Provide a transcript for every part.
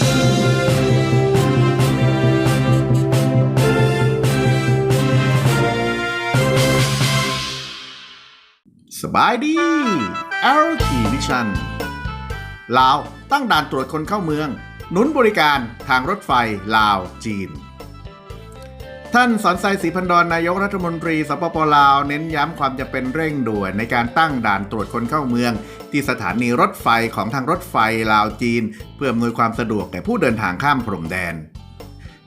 สบายดี LT Vision ลาวตั้งด่านตรวจคนเข้าเมือง หนุนบริการทางรถไฟลาวจีน ท่านสอนไซศรีพันดรนนายกรัฐมนตรีสปปลาว เน้นย้ำความจะเป็นเร่งด่วนในการตั้งด่านตรวจคนเข้าเมือง ที่สถานีรถไฟของทางรถไฟลาวจีน เพื่ออำนวยความสะดวกแก่ผู้เดินทางข้ามพรมแดน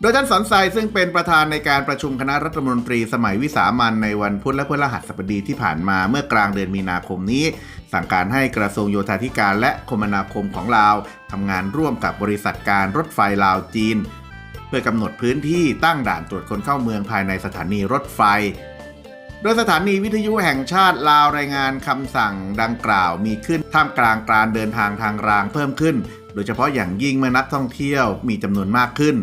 โดยท่านสอนไซซึ่งเป็นประธานในการประชุมคณะรัฐมนตรีสมัยวิสามันในวันพุธและพฤหัสบดีที่ผ่านมาเมื่อกลางเดือนมีนาคมนี้ สั่งการให้กระทรวงโยธาธิการและคมนาคมของลาวทำงานร่วมกับบริษัทการรถไฟลาวจีน พื่อกำหนดพื้นที่ตั้งด่านตรวจคนเข้าเมืองภายในสถานีรถไฟ โดยสถานีวิทยุแห่งชาติลาวรายงานคำสั่งดังกล่าวมีขึ้นท่ามกลางการเดินทางทางรางเพิ่มขึ้น โดยเฉพาะอย่างยิ่งเมื่อนักท่องเที่ยวมีจำนวนมากขึ้น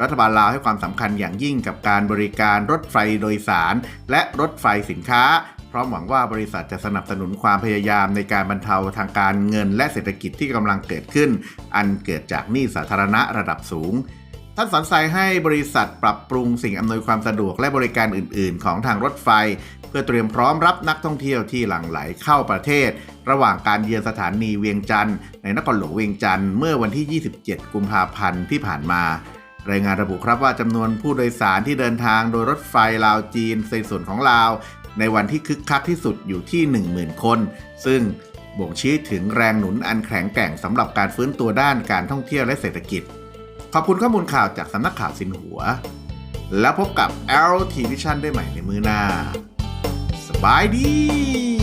รัฐบาลลาวให้ความสำคัญอย่างยิ่งกับการบริการรถไฟโดยสาร และรถไฟสินค้าพร้อมหวังว่าบริษัทจะสนับสนุนความพยายามในการบรรเทาทางการเงินและเศรษฐกิจที่กำลังเกิดขึ้น อันเกิดจากหนี้สาธารณะระดับสูง ท่านสอนไซให้บริษัทปรับปรุงสิ่งอำนวยความสะดวกและบริการอื่น ๆ ของทางรถไฟ เพื่อเตรียมพร้อมรับนักท่องเที่ยวที่หลั่งไหลเข้าประเทศ ระหว่างการเยือนสถานีเวียงจันทร์ในนครหลวงเวียงจันทร์เมื่อวันที่ 27 กุมภาพันธ์ที่ผ่านมารายงานระบุครับว่าจำนวนผู้โดยสารที่เดินทางโดยรถไฟลาวจีนในส่วนของลาว ในวันที่คึกคักที่สุดอยู่ที่ 10,000 คน ซึ่งบ่งชี้ถึงแรงหนุนอันแข็งแกร่งสำหรับการฟื้นตัวด้านการท่องเที่ยวและเศรษฐกิจ ขอบคุณข้อมูลข่าวจากสำนักข่าวสินหัว แล้วพบกับ LT Vision ได้ใหม่ในมือหน้า สบายดี